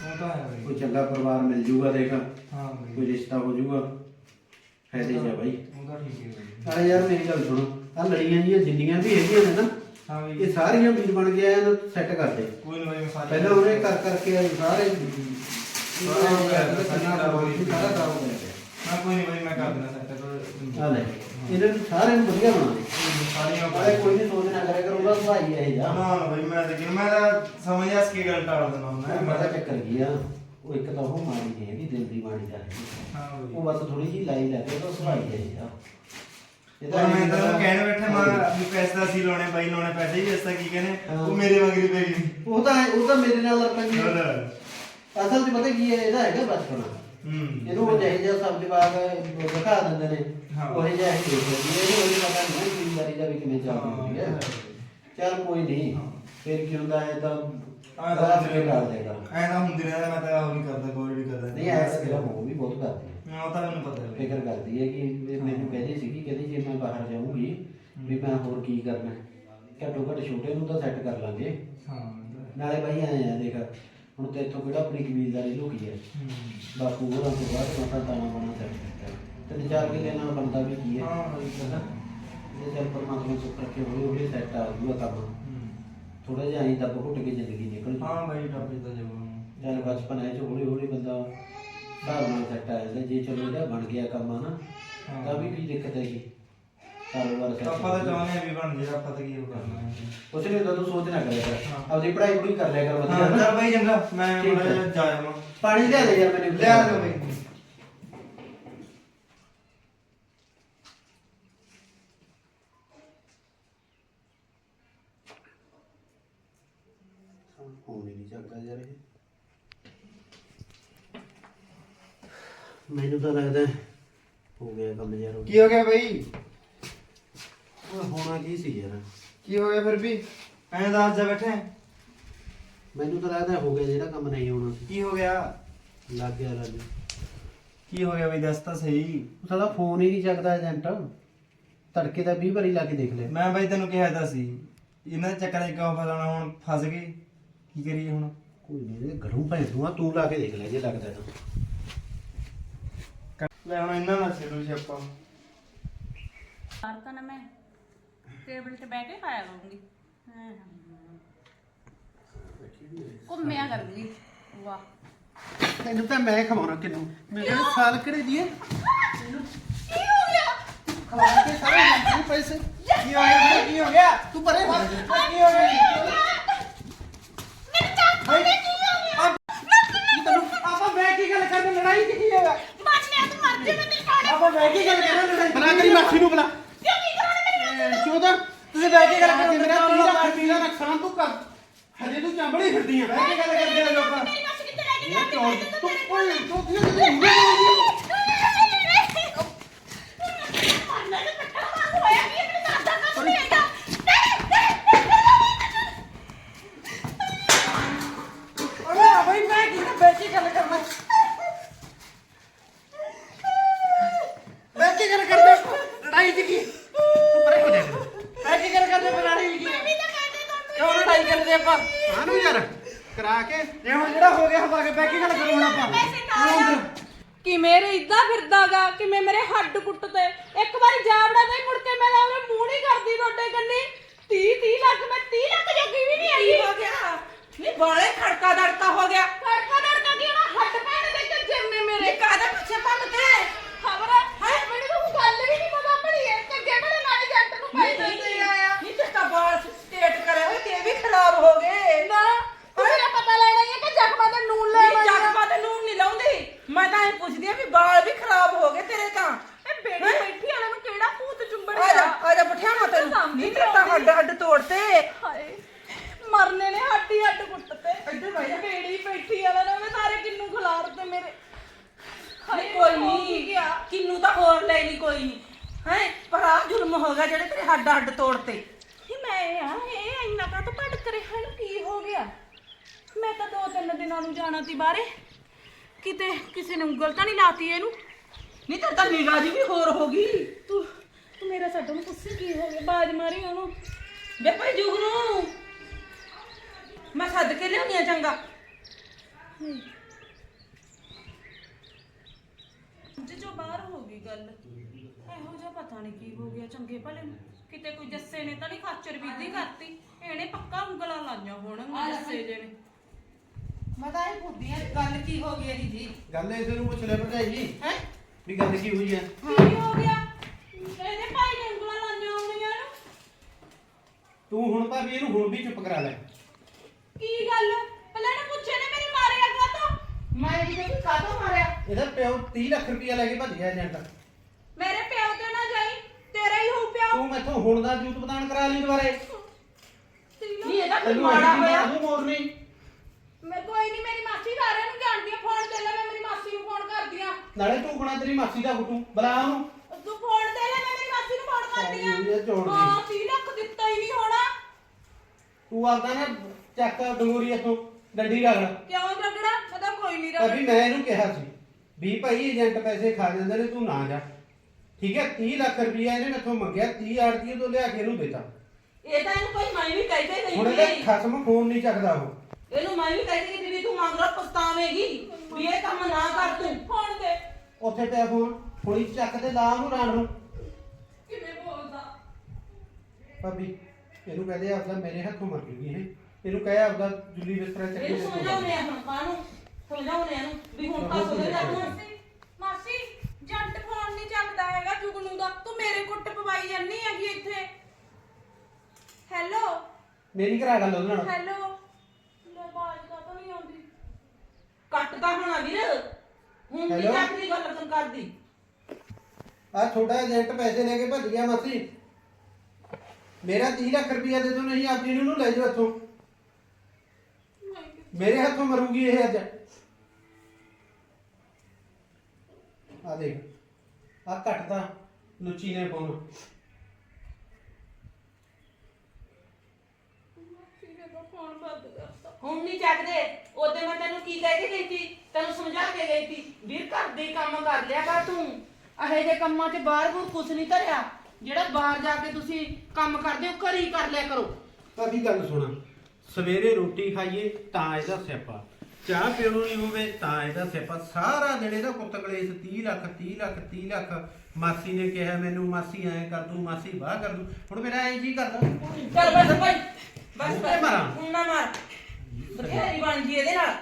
ਉਹ ਤਾਂ ਹੈ ਭਾਈ ਕੋਈ ਚੰਗਾ ਪਰਿਵਾਰ ਮਿਲ ਜੂਗਾ ਦੇਖਾ ਹਾਂ ਭਾਈ ਕੋਈ ਰਿਸ਼ਤਾ ਹੋ ਜੂਗਾ ਫਾਇਦੇ ਚ ਆ ਬਾਈ ਉਹ ਤਾਂ ਠੀਕ ਹੈ ਭਾਈ ਨਾਲੇ ਯਾਰ ਮੇਰੀ ਗੱਲ ਸੁਣੋ ਆ ਲੜੀਆਂ ਜੀਆਂ ਜਿੰਨੀਆਂ ਵੀ ਹੈਗੀਆਂ ਨੇ ਨਾ ਹਾਂ ਬਈ ਇਹ ਸਾਰੀਆਂ ਵੀਰ ਬਣ ਗਿਆ ਇਹਨੂੰ ਸੈੱਟ ਕਰ ਦੇ ਕੋਈ ਨਾ ਬਈ ਮੈਂ ਸਾਰੀ ਪਹਿਲਾਂ ਉਹਨੇ ਕਰ ਕਰਕੇ ਆਏ ਸਾਰੇ ਸਾਰਾ ਖਰਾਬ ਹੋ ਗਿਆ ਸਾਰਾ ਖਰਾਬ ਹੋ ਹਾਂ ਕੋਈ ਨਹੀਂ ਬਈ ਮੈਂ ਕਰ ਦਿੰਦਾ ਸੈੱਟ ਆ ਲੈ। ਇਹਨਾਂ ਨੂੰ ਸਾਰਿਆਂ ਨੂੰ ਵਧੀਆ ਬਣਾ ਦੇ। ਸਾਰੀਆਂ ਆਲੇ ਕੋਈ ਨਹੀਂ ਸੋਚਣਾ ਕਰਿਆ ਕਰ ਉਹਦਾ ਭਾਈ ਇਹ ਜਾ ਨਾ ਨਾ ਬਈ ਮੈਂ ਤਾਂ ਮੈਂ ਤਾਂ ਸਮਝ ਆ ਸਕੀ ਗੱਲ ਟਾਲ ਦਿੰਦਾ ਹੁੰਦਾ। ਮੈਂ ਤਾਂ ਚੱਕਰ ਗਿਆ ਉਹ ਇੱਕ ਤਾਂ ਉਹ ਮਾੜੀ ਨਹੀਂ ਹੈਗੀ ਦਿਲ ਦੀ ਮਾੜੀ ਦਾ ਹੈ ਹਾਂ ਬਈ। ਉਹ ਬਸ ਥੋੜੀ ਜਿਹੀ ਲਾਈ ਲੱਗੇ ਉਹਦਾ ਸੁਭਾਅ ਹੀ ਹੈ ਜਾ ਤਾਂ ਮੈਂ ਤਾਂ ਕਹਿਣ ਬੈਠਾ ਮੈਂ ਵੀ ਪੈਸੇ ਤਾਂ ਅਸੀਂ ਲਾਉਣੇ ਬਾਈ ਲਾਉਣੇ ਪੈਸੇ ਵੀ ਅਸਾਂ ਕੀ ਕਹਿੰਦੇ ਹਾਂ। ਉਹ ਮੇਰੇ ਮੰਗਰੀ ਪੈ ਗਈ। ਉਹ ਤਾਂ ਉਹ ਤਾਂ ਮੇਰੇ ਨਾਲ ਲੱਪੰਗੀ ਹੋਰ। ਅਸਲ 'ਚ ਪਤਾ ਕੀ ਹੈ ਇਹਦਾ ਹੈਗਾ ਬਚਪਨਾ। ਹੂੰ। ਇਹਨੂੰ ਉਹ ਜਿਹੇ ਜਿਹਾ ਸਭ ਜਵਾਬ ਦਿਖਾ ਦਿੰਦੇ ਨੇ। ਹਾਂ। ਉਹ ਜਿਹਾ ਹੀ ਦੇਖ ਲੈਂਦੀ ਹੈ ਇਹਨੂੰ ਇਹ ਪਤਾ ਨਹੀਂ ਜ਼ਿੰਮੇਵਾਰੀ ਦਾ ਵੀ ਕਿਵੇਂ ਚੱਲਦੀ ਹੈ ਚੱਲ ਕੋਈ ਨਹੀਂ। ਫਿਰ ਕੀ ਹੁੰਦਾ ਹੈ ਤਾਂ ਆ ਰਾਤ ਕੇ ਕਰ ਦੇਗਾ। ਐ ਤਾਂ ਹੁੰਦੀ ਰਹਿੰਦਾ ਮੈਂ ਤਾਂ ਉਹ ਨਹੀਂ ਕਰਦਾ ਕੋਈ ਵੀ ਕਰਦਾ। ਨਹੀਂ ਐਸ ਕਿਹੜਾ ਉਹ ਵੀ ਬਹੁਤ ਕਰਦੀ ਹੈ ਮੈਂ ਉਹ ਤਾਂ ਮੈਨੂੰ ਪਤਾ ਹੈ। ਫਿਕਰ ਕਰਦੀ ਹੈ ਕਿ ਵੀ ਮੈਨੂੰ ਕਹਿੰਦੀ ਸੀਗੀ ਕਹਿੰਦੀ ਜੇ ਮੈਂ ਬਾਹਰ ਜਾਊਂਗੀ ਵੀ ਮੈਂ ਹੋਰ ਕੀ ਕਰਨਾ। ਘੱਟੋ ਘੱਟ ਛੋਟੇ ਨੂੰ ਤਾਂ ਸੈੱਟ ਕਰ ਲਾਂਗੇ। ਹਾਂ ਨਾਲੇ ਬਾਈ ਆਏ ਆ ਦੇਖ। ਹੁਣ ਤੇ ਇੱਥੋਂ ਕਿਹੜਾ ਆਪਣੀ ਕਬੀਲਦਾਰੀ ਲੁਕੀ ਹੈ। ਬਾਪੂ ਹੋਰਾਂ ਤੋਂ ਬਾਅਦ ਮਾਤਾ ਤਾਣਾ ਬਣਾ ਸੈੱਟ ਕੀਤਾ ਤੇ ਚਾਰ ਕਿਲੇ ਨਾਲ ਬਣਦਾ ਵੀ ਕੀ ਹੈ। ਹਾਂ ਬਈ ਹਨਾ? ਇਹ ਚੱਲ ਪਰਮਾਤਮਾ ਸੁੱਖ ਰੱਖੇ ਹੌਲੀ ਹੌਲੀ ਸੈੱਟ ਆ ਜੂਗਾ ਕੰਮ। ਹੂੰ। ਥੋੜਾ ਜਿਹਾ ਐਂ ਦੱਬ ਘੁੱਟ ਕੇ ਜ਼ਿੰਦਗੀ ਨਿਕਲ ਹਾਂ ਬਾਈ ਟੱਪੇ ਤਾਂ ਜਬ ਜਦ ਬਚਪਨ ਹੈ ਚ ਹੌਲੀ ਹੌਲੀ ਬੰਦਾ ਨਾਲ ਸੈੱਟ ਆ ਜਾਂਦਾ। ਜੇ ਚਲੋ ਇਹਦਾ ਬਣ ਗਿਆ ਕੰਮ ਆ ਨਾ। ਤਾਂ ਵੀ ਕੀ ਦਿੱਕਤ ਹੈਗੀ। ਕਾਰੋਬਾਰ ਆਪਾਂ ਤਾਂ ਹੋ ਚਾਹੁੰਦੇ ਆ ਵੀ ਬਣ ਜੇ ਆਪਾਂ ਤਾਂ ਕੀ ਉਹ ਕਰਨਾ ਹੈ। ਕੁਛ ਨਹੀਂ ਹੁੰਦਾ ਤੂੰ ਸੋਚ ਨਾ ਕਰਿਆ ਕਰ। ਹਾਂ। ਆਪਦੀ ਪੜ੍ਹਾਈ ਪੂਰੀ ਕਰ ਲਿਆ ਕਰ ਵਧੀਆ। ਹਾਂ ਨਾ। ਚੱਲ ਬਾਈ ਚੰਗਾ ਮੈਂ ਠੀਕ ਮਾੜਾ ਹੈ। ਜਿਹਾ ਜਾ ਜਾਵਾਂ ਪਾਣੀ ਲਿਆ ਦੇ ਯਾਰ ਮੈਨੂੰ। ਲਿਆ ਦੇ ਬਾਈ। ਫੋਨ ਹੀ ਨਹੀਂ ਚੱਕਦਾ ਯਾਰ ਇਹ। ਮੈਨੂੰ ਤਾਂ ਲੱਗਦਾ ਹੋ ਗਿਆ ਕੰਮ ਯਾਰ। ਕੀ ਹੋ ਗਿਆ ਬਾਈ? ਉਹ ਹੋਣਾ ਕੀ ਸੀ ਯਾਰ? ਕੀ ਹੋ ਗਿਆ ਫਿਰ ਵੀ? ਐਂ ਦਾ ਜਾ ਬੈਠੇ ਮੈਨੂੰ ਤਾਂ ਲੱਗਦਾ ਹੋ ਗਿਆ ਜਿਹੜਾ ਕੰਮ ਨਹੀਂ ਹੋਣਾ। ਸੀ ਕੀ ਹੋ ਗਿਆ? ਲੱਗ ਗਿਆ ਲੱਗ ਗਿਆ। ਕੀ ਹੋ ਗਿਆ ਬਈ ਦੱਸ ਤਾਂ ਸਹੀ। ਉਹ ਸਾਲਾ ਫੋਨ ਹੀ ਨਹੀਂ ਚੱਕਦਾ ਏਜੰਟ ਤੜਕੇ ਦਾ 20 ਵਾਰੀ ਲਾ ਕੇ ਦੇਖ ਲਿਆ। ਮੈਂ ਬਾਈ ਤੈਨੂੰ ਕਿਹਾ ਤਾਂ ਸੀ ਇਹਨਾਂ ਦੇ ਚੱਕਰਾਂ 'ਚ ਕਿਉਂ ਫਸਾਉਣਾ ਹੁਣ? ਫਸ ਗਏ। ਕੀ ਕਰੀਏ ਹੁਣ? ਕੋਈ ਨਹੀਂ ਇਹ ਘਰੋਂ ਭੈਣ ਦੂੰਗਾ ਤੂੰ ਲਾ ਕੇ ਦੇਖ ਲੈ ਜੇ ਲੱਗਦਾ ਤਾਂ। ਲੈ ਹੁਣ ਇਹਨਾਂ ਦਾ ਛੇੜੂ ਛਾਪਾ ਬਾਹਰ ਤਾਂ ਨਾ ਮੈਂ। ਟੇਬਲ ਤੇ ਬਹਿ ਕੇ ਖਾਇਆ ਕਰੂੰਗੀ। ਹਾਂ। ਘੁੰਮਿਆ ਕਰੂੰਗੀ ਵਾਹ। ਤੈਨੂੰ ਤਾਂ ਮੈਂ ਖਵਾਉਣਾ ਕਿਨੂੰ? ਮੇਰੇ ਸਾਲ ਕਿਹੜੇ ਦੀ ਹੈ? ਕੀ ਹੋ ਗਿਆ? ਖਵਾ ਕੇ ਸਾਰੇ ਤੂੰ ਪੈਸੇ? ਕੀ ਹੋ ਗਿਆ? ਕੀ ਹੋ ਗਿਆ? ਤੂੰ ਪਰੇ ਹੋ। ਕੀ ਹੋ ਗਿਆ? ਮੇਰੇ ਚਾਕੂ ਨੇ ਕੀ ਹੋ ਗਿਆ? ਕੀ ਤੈਨੂੰ ਆਪਾਂ ਮੈਂ ਕੀ ਗੱਲ ਕਰਦੇ ਲੜਾਈ ਕੀ ਹੋਇਆ ਮਾਰਨੇ ਤੂੰ ਮਰ ਜਾ ਮੈਂ ਤੇਰੇ ਕੋਲ ਆਪਾਂ ਮੈਂ ਕੀ ਗੱਲ ਕਰਾਂ ਲੜਾਈ ਬਣਾ ਕਰੀ ਮਾਸੀ ਨੂੰ ਬੁਲਾ ਕਿਉਂ ਕੀ ਕਰਾਉਣਾ ਮੇਰੇ ਨਾਲ ਚੋਦਾ ਤੁਸੀਂ ਬਹਿ ਕੇ ਗੱਲ ਕਰੋ ਮੇਰਾ ਮੇਰਾ 30 ਲੱਖ ਰੁਪਏ ਦਾ ਨੁਕਸਾਨ ਤੂੰ ਕਰ ਹਜੇ ਤੂੰ ਚੰਬੜੀ ਫਿਰਦੀ ਆ। ਬਹਿ ਕੇ ਗੱਲ ਕਰਦੇ ਆ ਲੋਕਾਂ। ਤੂੰ ਕੋਈ ਚੋਕੀਆਂ ਦੀ ਹੁੰਦੀ ਨਹੀਂ ਮਾਰਨਾ ਤੇ ਪੱਟਾ ਮਾਰ ਹੋਇਆ ਕੀ ਮੇਰੇ ਨਾਲ ਦਾ ਕੰਮ ਨਹੀਂ ਹੈਗਾ ਓਏ ਬਈ ਮੈਂ ਕੀ ਬੈਠੀ ਗੱਲ ਕਰਨਾ ਮੈਂ ਕੀ ਗੱਲ ਕਰਦਾ ਲੜਾਈ ਦੀ ਕੀ ਤੂੰ ਪਰੇ ਹੋ ਜਾ ਮੈਂ ਕੀ ਗੱਲ ਕਰਦੇ ਬਰਾੜੀ ਕੀ ਵੀ ਤਾਂ ਕਹਿੰਦੇ ਤੁਹਾਨੂੰ ਕਿਉਂ ਲੜਾਈ ਕਰਦੇ ਆਪਾਂ ਆਨੂੰ ਯਾਰ ਕਰਾ ਕੇ। ਜੇ ਹੁਣ ਜਿਹੜਾ ਹੋ ਗਿਆ ਹਵਾ ਕੇ ਬਹਿ ਕੇ ਗੱਲ ਕਰੋ ਹੁਣ ਆਪਾਂ। ਪੈਸੇ ਨਾ ਕਿ ਮੇਰੇ ਇਦਾਂ ਫਿਰਦਾਗਾ ਕਿ ਮੈਂ ਮੇਰੇ ਹੱਡ ਕੁੱਟਦੇ? ਇੱਕ ਵਾਰੀ ਜਾਵੜਾ ਤੇ ਮੁੜ ਕੇ ਮੈਂ ਲਾਵੇਂ ਮੂੰਹ ਨਹੀਂ ਕਰਦੀ ਤੁਹਾਡੇ ਕੰਨੀ। 30 30 ਲੱਖ ਮੈਂ 30 ਲੱਖ ਜੋਗੀ ਵੀ ਨਹੀਂ ਕੀ ਹੈਗੀ ਹੋ ਗਿਆ? ਨਹੀਂ ਬਾਲੇ ਖੜਕਾ ਦੜਕਾ ਹੋ ਗਿਆ। ਕੜਕਾ ਦੜਕਾ ਦੀ ਉਹਨਾਂ ਹੱਡ ਪੈਣ ਦੇ ਕੇ ਜਿੰਨੇ ਮੇਰੇ। ਇਹ ਕਾਹਦੇ ਪਿੱਛੇ ਭੰਨ ਤੇ? ਖਬਰ? ਹੈ? ਮੈਨੂੰ ਤਾਂ ਗੱਲ ਵੀ ਨਹੀਂ ਪਤਾ ਪੜੀ ਹੈ ਕਿ ਜਿਹੜੇ ਨਾਲ ਜੱਟ ਨੂੰ ਪਾਈ ਦਿੰਦੀ ਆ। ਨਹੀਂ ਤੇ ਤਾਂ ਬਾਲ ਸਟੇਟ ਕਰੇ ਹੋਏ ਤੇ ਇਹ ਵੀ ਖਰਾਬ ਹੋ ਗਏ। ਨਾ ਮੇਰਾ ਪਤਾ ਲੈਣਾ ਹੀ ਹੈ ਕਿ ਜ਼ਖਮਾਂ ਤੇ ਨੂਨ ਲੈ ਨਹੀਂ ਜਗਪਾ ਤੇ ਨੂਨ ਨਹੀਂ ਲਾਉਂਦੀ। ਮੈਂ ਤਾਂ ਇਹ ਪੁੱਛਦੀ ਆ ਵੀ ਬਾਲ ਵੀ ਖਰਾਬ ਹੋ ਗਏ ਤੇਰੇ ਤਾਂ ਇਹ ਬੇੜੀ ਬੈਠੀ ਵਾਲੇ ਨੂੰ ਕਿਹੜਾ ਭੂਤ ਚੁੰਬੜ ਆ ਜਾ ਗਿਆ ਆ ਜਾ ਬਠਿਆ ਮਾ ਤੈਨੂੰ ਨਹੀਂ ਤੇ ਤਾਂ ਹੱਡ ਹੱਡ ਤੋੜਤੇ ਹਾਏ ਮਰਨੇ ਨੇ ਹੱਡੀ ਹੱਡ ਕੁੱਟਤੇ ਇੱਧਰ ਭਾਈ ਬੇੜੀ ਬੈਠੀ ਵਾਲਾ ਨਾ ਮੈਂ ਸਾਰੇ ਕਿੰਨੂ ਖਿਲਾਰਤੇ ਮੇਰੇ ਨਹੀਂ ਕੋਈ ਹੋ ਕੀ ਨਹੀਂ ਗਿਆ ਕਿੰਨੂ ਤਾਂ ਹੋਰ ਲੈ ਨਹੀਂ ਕੋਈ ਨਹੀਂ ਹੈ ਪਰ ਆ ਜ਼ੁਲਮ ਹੋ ਗਿਆ ਜਿਹੜੇ ਤੇਰੇ ਹੱਡ ਹੱਡ ਤੋੜਤੇ ਇਹ ਮੈਂ ਆ ਇਹ ਇੰਨਾ ਕਾ ਤੋਂ ਭਟਕ ਰਿਹਾ ਨੂੰ ਕੀ ਹੋ ਗਿਆ ਮੈਂ ਤਾਂ ਦੋ ਤਿੰਨ ਦਿਨਾਂ ਨੂੰ ਜਾਣਾ ਸੀ ਬਾਹਰੇ ਕਿਤੇ ਕਿਸੇ ਨੇ ਉਂਗਲ ਤਾਂ ਨਹੀਂ ਲਾਤੀ ਇਹਨੂੰ? ਨਹੀਂ ਤੇ ਤਾਂ ਨਿਗਾਹ ਜੀ ਵੀ ਹੋਰ ਹੋ ਗਈ। ਤੂੰ ਤੂੰ ਮੇਰਾ ਛੱਡੋ ਨੂੰ ਪੁੱਛੀ ਕੀ ਹੋ ਗਿਆ? ਬਾਜ ਮਾਰੀ ਉਹਨੂੰ। ਵੇ ਭਾਈ ਜੁਗ ਨੂੰ। ਮੈਂ ਸੱਦ ਕੇ ਲਿਆਉਣੀ ਆ ਚੰਗਾ। ਜੇ ਜੋ ਬਾਹਰ ਹੋ ਗਈ ਗੱਲ। ਇਹੋ ਜਿਹਾ ਪਤਾ ਨਹੀਂ ਕੀ ਹੋ ਗਿਆ। ਚੰਗੇ ਭਲੇ ਨੂੰ ਕਿਤੇ ਕੋਈ ਜੱਸੇ ਨੇ ਤਾਂ ਨਹੀਂ ਖਾਚਰ ਬੀਦੀ ਕਰਤੀ। ਇਹਨੇ ਪੱਕਾ ਉਂਗਲਾਂ ਲਾਈਆਂ ਹੋਣਗੀਆਂ ਜੱਸੇ ਜੇ ਨੇ। ਮੈਂ ਤਾਂ ਇਹ ਪੁੱਛਦੀ ਆ ਗੱਲ ਕੀ ਹੋ ਗਈ ਇਹਦੀ ਜੀ? ਗੱਲ ਇਸੇ ਨੂੰ ਪੁੱਛ ਲੈ ਭਰਜਾਈ ਜੀ। ਹੈ? ਵੀ ਗੱਲ ਕੀ ਹੋਈ ਹੈ ਕੀ ਹੋ ਗਿਆ? ਇਹਦੇ ਭਾਈ ਨੇ ਉਂਗਲਾਂ ਲਾਈਆਂ ਹੋਣਗੀਆਂ ਇਹਨੂੰ ਤੂੰ ਹੁਣ ਭਾਬੀ ਇਹਨੂੰ ਹੁਣ ਵੀ ਚੁੱਪ ਕਰਾ ਲੈ। ਕੀ ਗੱਲ? ਪਹਿਲਾਂ ਇਹਨੂੰ ਪੁੱਛੇ ਨੇ ਮੇਰੀ ਮਾਰਿਆ ਕਾ ਤਾਂ ਮੈਂ ਇਹਦੀ ਵੀ ਕਾਹਤੋਂ ਮਾਰਿਆ? ਇਹਦਾ ਪਿਓ 30 ਲੱਖ ਰੁਪਇਆ ਲੈ ਕੇ ਭੱਜ ਗਿਆ ਏਜੰਟ। ਮੇਰੇ ਪਿਓ ਤੇ ਨਾ ਜਾਈ ਤੇਰਾ ਹੀ ਹੋਊ ਪਿਓ। ਤੂੰ ਮੈਥੋਂ ਹੁਣ ਦਾ ਜੂਤ ਪਤਾਣ ਕਰਾ ਲਈ ਦੁਬਾਰੇ। ਨਹੀਂ ਇਹਦਾ ਕੋਈ ਤੈਨੂੰ ਮਾੜਾ ਹੋਇਆ? ਤੂੰ ਮੋਰਨੀ ਮੈਂ ਕੋਈ ਨਹੀਂ ਮੇਰੀ ਮਾਸੀ ਘਰ ਨੂੰ ਜਾਣਦੀ ਆ ਫੋਨ ਤੇ ਲੈ ਮੈਂ ਮੇਰੀ ਮਾਸੀ ਨੂੰ ਫੋਨ ਕਰਦੀ ਆ। ਨਾਲੇ ਤੂੰ ਬਣਾ ਤੇਰੀ ਮਾਸੀ ਦਾ ਹੁਟੂ ਬੁਲਾ ਉਹਨੂੰ। ਤੂੰ ਫੋਨ ਤੇ ਲੈ ਮੈਂ ਮੇਰੀ ਮਾਸੀ ਨੂੰ ਫੋਨ ਕਰਦੀ ਸਾਰੀ ਇਹ ਜੋੜ ਆ ਲਈ। ਹਾਂ 30 ਲੱਖ ਦਿੱਤਾ ਹੀ ਨਹੀਂ ਹੋਣਾ। ਤੂੰ ਆਪਦਾ ਨਾ ਚੱਕ ਡੰਗੋਰੀ ਇੱਥੋਂ ਡੰਡੀ ਰਗੜ। ਕਿਉਂ ਰਗੜਾ? ਤਾਂ ਕੋਈ ਨਹੀਂ ਅਭੀ ਰਗੜ ਮੈਂ ਇਹਨੂੰ ਕਿਹਾ ਸੀ ਵੀ ਭਾਈ ਏਜੰਟ ਪੈਸੇ ਖਾ ਜਾਂਦੇ ਨੇ ਤੂੰ ਨਾ ਜਾ। ਠੀਕ ਹੈ 30 ਲੱਖ ਰੁਪਇਆ ਇਹਨੇ ਮੈਥੋਂ ਮੰਗਿਆ 30 ਆੜਤੀ ਤੋਂ ਲਿਆ ਕੇ ਇਹਨੂੰ ਦੇਤਾ। ਇਹ ਤਾਂ ਇਹਨੂੰ ਕੋਈ ਮੈਂ ਵੀ ਕਹਿ ਕੇ ਹੁਣ ਇਹਦਾ ਖਸਮ ਫੋਨ ਨਹੀਂ ਚੱਕਦਾ ਉਹ। ਇਹਨੂੰ ਮੈਂ ਵੀ ਕਹਿ ਕੇ ਗਈ ਵੀ ਤੂੰ ਮੰਗ ਲਾ ਪਛਤਾਵੇਂਗੀ ਵੀ ਇਹ ਕੰਮ ਨਾ ਕਰ ਤੂੰ। ਫੋਨ ਤੇ ਉੱਥੇ ਪਿਆ ਫੋਨ ਹੁਣੀ ਚੱਕ ਤੇ ਲਾ ਉਹਨੂੰ ਰਾਣ ਨੂੰ। ਕਿਵੇਂ ਬੋਲਦਾ? ਭਾਬੀ ਇਹਨੂੰ ਕਹਦੇ ਆਪਦਾ ਮੇਰੇ ਹੱਥੋਂ ਮਰ ਗਈ ਇਹ। ਇਹਨੂੰ ਕਹੇ ਆਪਦਾ ਜੁੱਲੀ ਬਿਸਤਰਾ ਚੱਕੀ ਇਹਨੂੰ ਦੇ। ਸਮਝਾਉਣੇ ਆ ਹੁਣ ਕਾਹਨੂੰ ਸਮਝਾਉਣੇ ਆ ਇਹਨੂੰ ਵੀ ਹੁਣ ਤਾਂ ਸੁਣ ਜਾ ਤੂੰ ਮਾਸੀ ਮਾਸੀ ਜੰਟ ਫੋਨ ਨਹੀਂ ਚੱਕਦਾ ਹੈਗਾ ਜੁਗਨੂ ਦਾ। ਤੂੰ ਮੇਰੇ ਕੁੱਟ ਪਵਾਈ ਜਾਂਦੀ ਹੈਗੀ ਇੱਥੇ। ਹੈਲੋ ਮੇਰੀ ਘਰਾ ਗੱਲ ਉਹਦੇ ਨਾਲ ਹੈਲੋ ਲੈ ਬਾਜ ਕਾ ਤਾਂ ਨਹੀਂ ਆਉਂਦੀ ਕੱਟਦਾ ਹੋਣਾ ਵੀਰ। ਹੁਣ ਦੀ Hello? ਚੱਕਰੀ ਗੱਲ ਤੂੰ ਕਰਦੀ। ਆ ਛੋਟਾ ਏਜੰਟ ਪੈਸੇ ਲੈ ਕੇ ਭੱਜ ਗਿਆ ਮਾਸੀ। ਮੇਰਾ 30 ਲੱਖ ਰੁਪਇਆ ਦੇ ਦੋ ਨਹੀਂ ਆਪਣੀ ਨੂੰ ਲੈ ਜਾਓ ਇੱਥੋਂ। ਮੇਰੇ ਹੱਥੋਂ ਮਰੂਗੀ ਇਹ ਅੱਜ। ਆ ਦੇਖ ਆ ਘਟਦਾ ਲੁੱਚੀ ਨੇ ਫੋਨ ਸੀਰੇ ਦਾ ਫੋਨ ਬੰਦ ਕਰਤਾ ਹੁਣ ਨਹੀਂ ਚੱਕਦੇ। ਉਹਦੇ ਮੈਂ ਤੈਨੂੰ ਕੀ ਕਹਿ ਕੇ ਗਈ ਸੀ? ਤੈਨੂੰ ਸਮਝਾ ਕੇ ਗਈ ਸੀ ਵੀਰ ਘਰ ਦੇ ਹੀ ਕੰਮ ਕਰ ਲਿਆ ਕਰ ਤੂੰ। ਅਹੇ ਜੇ ਕੰਮਾਂ 'ਚ ਬਾਹਰ ਬੂਰ ਕੁਛ ਨਹੀਂ ਧਰਿਆ। ਜਿਹੜਾ ਬਾਹਰ ਜਾ ਕੇ ਤੁਸੀਂ ਕੰਮ ਕਰਦੇ ਹੋ ਘਰ ਹੀ ਕਰ ਲਿਆ ਕਰੋ। ਭਾਬੀ ਗੱਲ ਸੁਣ? ਸਵੇਰੇ ਰੋਟੀ ਖਾਈਏ ਤਾਂ ਇਹਦਾ ਸਿਆਪਾ। ਚਾਹ ਪੀਣ ਨਹੀਂ ਹੋਵੇ ਤਾਂ ਇਹਦਾ ਸਿਆਪਾ। ਸਾਰਾ ਦਿਨ ਇਹਦਾ ਕੁੱਤ ਕਲੇਸ਼ 30 ਲੱਖ 30 ਲੱਖ 30 ਲੱਖ। ਮਾਸੀ ਨੇ ਕਿਹਾ ਮੈਨੂੰ ਮਾਸੀ ਐਂ ਕਰ ਦੂੰ ਮਾਸੀ ਬਾਹ ਕਰ ਦੂੰ। ਹੁਣ ਮੇਰਾ ਐਂ ਜੀ ਕਰਦਾ। ਚੱਲ ਬਸ ਭਾਈ ਬਸ। ਮਾਰਾਂ। ਹੁਣ ਨਾ ਮਾਰ। ਬਥੇਰੀ ਬਣ ਗਈ ਇਹਦੇ ਨਾਲ।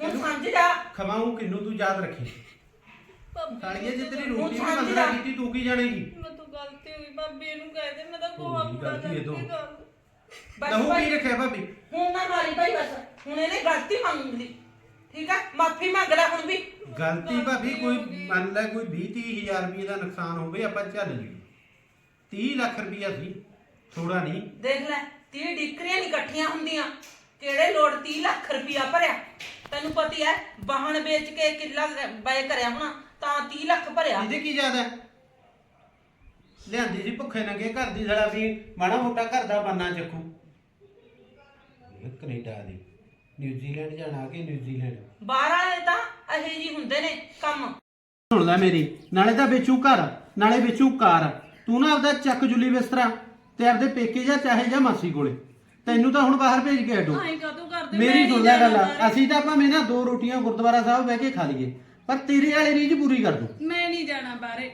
ਹੁਣ ਸਮਝ ਜਾ। ਖਵਾਉਂ ਕਿੰਨੂੰ ਤੂੰ ਯਾਦ ਰੱਖੀ? ਭਾਬੀ ਕਾਲੀਏ ਜੇ ਤੇਰੀ ਰੋਟੀ ਵੀ ਸਮਝ ਮੰਗਦਾ ਜਾ। ਕੀਤੀ ਤੂੰ ਕੀ ਜਾਣੇਗੀ? ਮੈਂ ਤਾਂ ਗਲਤੀ ਹੋਈ ਭਾਬੀ ਇਹਨੂੰ ਕਹਿ ਦੇ ਮੈਂ ਤਾਂ ਗੋਹਾ ਹੋਈ ਕੂੜਾ ਗਲਤੀ ਇਹ ਤੋਂ। ਕਰਕੇ ਕਰ ਬਸ ਲਹੂ ਭਾਈ, ਕੀ ਰੱਖਿਆ ਭਾਬੀ। ਹੁਣ ਨਾ ਮਾਰੀ ਭਾਈ ਬਸ। ਹੁਣ ਇਹਨੇ ਗਲਤੀ ਮੰਗ ਲਈ ਠੀਕ ਆ? ਮਾਫੀ ਮੰਗ ਲੈ ਹੁਣ ਵੀ। ਗਲਤੀ ਭਾਬੀ ਕੋਈ ਮੰਨ ਲੈ ਕੋਈ 20 30 ਹਜ਼ਾਰ ਰੁਪਏ ਦਾ ਨੁਕਸਾਨ ਹੋਵੇ ਆਪਾਂ ਚੱਲ ਲਈ 30 ਲੱਖ ਰੁਪਇਆ ਸੀ ਥੋੜਾ ਨਹੀਂ। ਦੇਖ ਲੈ 30 ਡਿਕਰੀਆਂ ਨਹੀਂ ਇਕੱਠੀਆਂ ਹੁੰਦੀਆਂ। ਕਿਹੜੇ ਲੋੜ 30 ਲੱਖ ਰੁਪਇਆ ਭਰਿਆ? ਤੈਨੂੰ ਪਤੀ ਹੈ ਵਾਹਣ ਵੇਚ ਕੇ ਕਿੱਲਾ ਬੈ ਕਰਿਆ ਹੋਣਾ ਤਾਂ 30 ਲੱਖ ਭਰਿਆ। ਇਹਦੇ ਕੀ ਜ਼ਿਆਦਾ? ਹੈ? ਲਿਆਂਦੀ ਸੀ ਭੁੱਖੇ ਨੰਗੇ ਘਰ ਦੀ ਸਾਲਾ ਵੀ ਮਾੜਾ ਮੋਟਾ ਘਰ ਦਾ ਬੰਨਾ ਚੱਕੂ। ਇਹ ਕੈਨੇਡਾ ਦੀ ਨਿਊਜ਼ੀਲੈਂਡ ਜਾਣਾ ਕਿ ਨਿਊਜ਼ੀਲੈਂਡ? ਬਾਹਰ ਵਾਲੇ ਤਾਂ ਇਹੋ ਜੀ ਹੁੰਦੇ ਨੇ ਕੰਮ। ਸੁਣ ਲੈ ਮੇਰੀ ਨਾਲੇ ਤਾਂ ਵੇਚੂ ਘਰ ਨਾਲੇ ਵੇਚੂ ਕਾਰ। ਤੂੰ ਨਾ ਆਪਦਾ ਚੱਕ ਜੁਲੀ ਬਿਸਤਰਾ ਤੇ ਆਪਦੇ ਪੇਕੇ ਜਾਂ ਚਾਹੇ ਜਾਂ ਮਾਸੀ ਕੋਲੇ। ਤੈਨੂੰ ਤਾਂ ਹੁਣ ਬਾਹਰ ਭੇਜ ਕੇ ਹਟੋ। ਆਏ ਕਾਤੋਂ ਕਰਦੇ ਮੇਰੀ ਸੁਣ ਲੈ ਗੱਲ। ਅਸੀਂ ਤਾਂ ਭਾਵੇਂ ਨਾ ਦੋ ਰੋਟੀਆਂ ਗੁਰਦੁਆਰਾ ਸਾਹਿਬ ਬਹਿ ਕੇ ਖਾ ਲਈਏ ਪਰ ਤੇਰੇ ਵਾਲੀ ਰੀਝ ਪੂਰੀ ਕਰ ਦੋ ਮੈਂ ਨਹੀਂ ਜਾਣਾ ਬਾਹਰੇ।